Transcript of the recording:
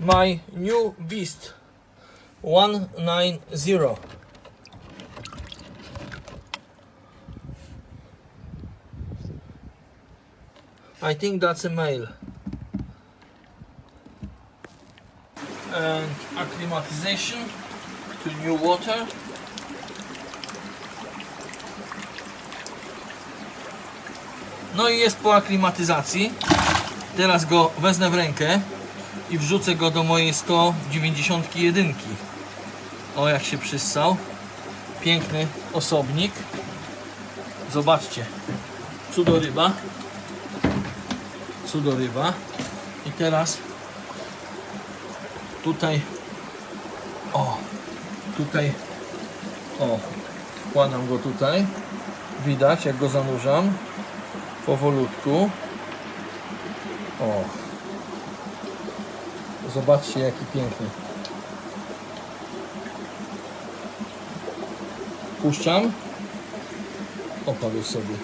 my new beast. 190 I think that's a male and acclimatization to new water. No i jest po aklimatyzacji. Teraz go wezmę w rękę i wrzucę go do mojej 191 o jak się przyssał. Piękny osobnik. Zobaczcie. Cudoryba cudoryba i teraz tutaj o tutaj o wkładam go tutaj. Widać jak go zanurzam. Powolutku. O zobaczcie jaki piękny. Puszczam. Opadł sobie